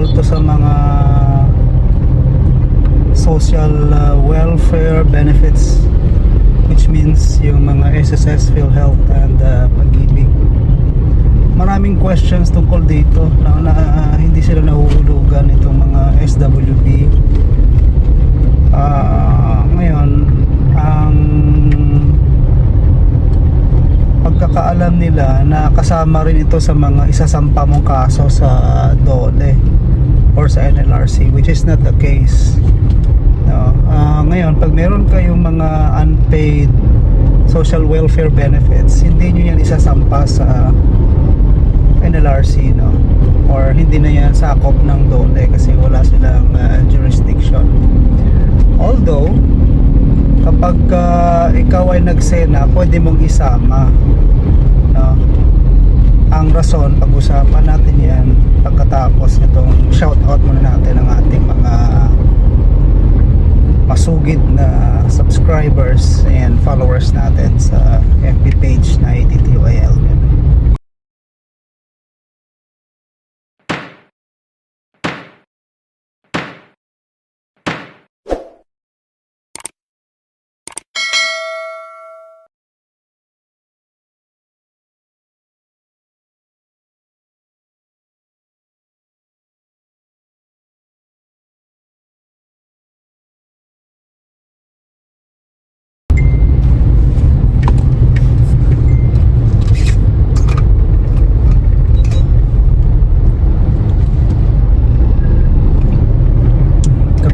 tungkol to sa mga social uh, welfare benefits which means yung mga SSS, PhilHealth and uh, pag-ibig. Maraming questions tungkol dito na, na hindi sila nahuhulugan itong mga SWB Ah, ngayon ang pagkakaalam nila na kasama rin ito sa mga isasampa mong kaso sa DOLE or sa NLRC which is not the case. No? Ah, ngayon pag meron kayong mga unpaid social welfare benefits hindi nyo yan isasampa sa NLRC no? Or hindi na yan sakop ng DOLE kasi wala silang ah, jurisdiction. Although kapag ah, ikaw ay nagsena pwede mong isama ang rason pag-usapan natin yan pagkatapos itong shout out muna natin ang ating mga masugid na subscribers and followers natin sa FB page na ATTOIL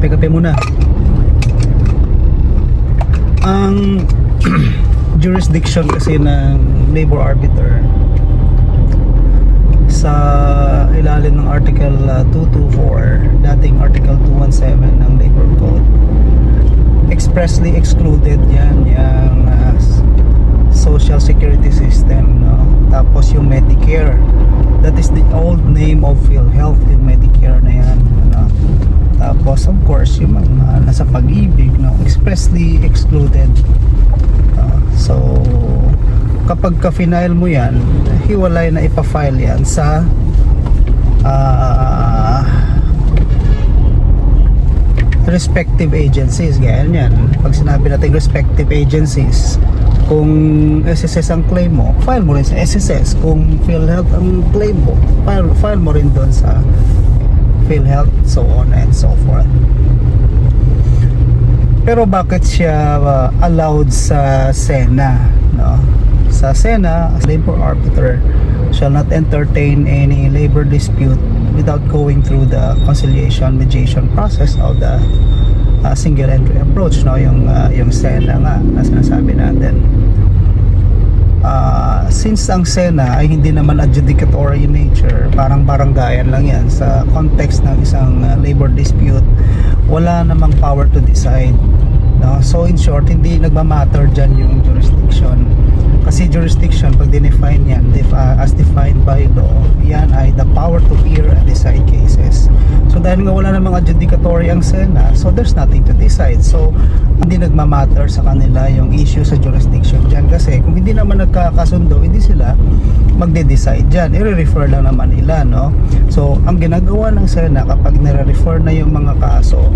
kape-kape muna ang jurisdiction kasi ng labor arbiter sa ilalim ng article uh, 224 dating article 217 ng labor code. Expressly excluded yan yung uh, social security system no? Tapos yung medicare. That is the old name of PhilHealth yung medicare na yan tapos of course yung mga nasa pag-ibig no expressly excluded. Uh, so kapag ka-final mo yan hiwalay na ipa-file yan sa ah, respective agencies. Ganyan yan pag sinabi natin respective agencies kung SSS ang claim mo file mo rin sa SSS kung PhilHealth ang claim mo file, file mo rin doon sa PhilHealth so on and so forth. Pero bakit siya uh, allowed sa Sena no? Sa Sena as labor arbiter shall not entertain any labor dispute without going through the conciliation mediation process of the uh, single entry approach no? Yung uh, yung Sena nga na sinasabi natin Ah, since ang Sena ay hindi naman adjudicatory in nature, parang baranggayan lang yan sa context ng isang uh, labor dispute, wala namang power to decide. No? So in short, hindi nagmamatter dyan yung jurisdiction. Kasi jurisdiction, pag dinefine yan, def, uh, as defined by law, yan ay the power to hear and decide cases. So dahil nga wala namang adjudicatory ang Sena, so there's nothing to decide. So hindi nagmamatter sa kanila yung issue sa jurisdiction dyan kasi kung hindi naman nagkakasundo, hindi sila magde-decide dyan. I-refer lang naman nila, no? So, ang ginagawa ng Sena kapag nire-refer na yung mga kaso,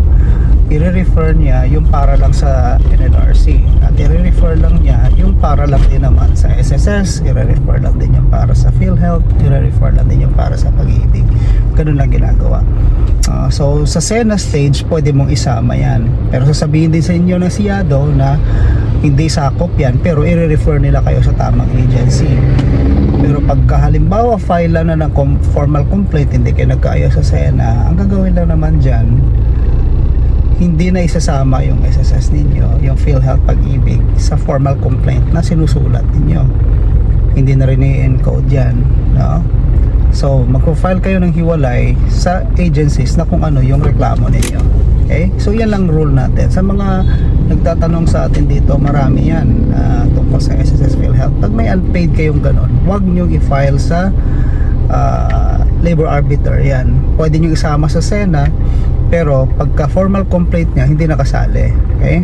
i-refer niya yung para lang sa NLRC at i-refer lang niya yung para lang din naman sa SSS i-refer lang din yung para sa PhilHealth i-refer lang din yung para sa pag-ibig ganun lang ginagawa. Ah, so sa Sena stage pwede mong isama yan. Pero sasabihin din sa inyo ng siyado na hindi sakop yan pero i-refer nila kayo sa tamang agency. Pero pagka halimbawa file na ng formal complaint hindi kayo nagkaayos sa Sena ang gagawin lang naman dyan hindi na isasama yung SSS ninyo, yung PhilHealth Pag-ibig sa formal complaint na sinusulat ninyo. Hindi na rin i-encode yan, no? So, magpo-file kayo ng hiwalay sa agencies na kung ano yung reklamo ninyo. Okay? So, yan lang rule natin. Sa mga nagtatanong sa atin dito, marami yan ah, tungkol sa SSS PhilHealth. Pag may unpaid kayong ganon, huwag nyo i-file sa ah, labor arbiter yan. Pwede nyo isama sa SENA pero pagka formal complaint niya hindi nakasali okay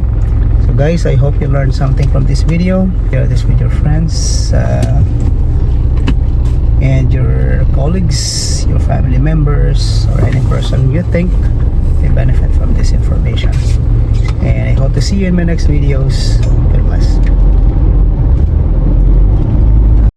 so guys I hope you learned something from this video share this with your friends uh, and your colleagues your family members or any person you think may benefit from this information. And I hope to see you in my next videos. God bless.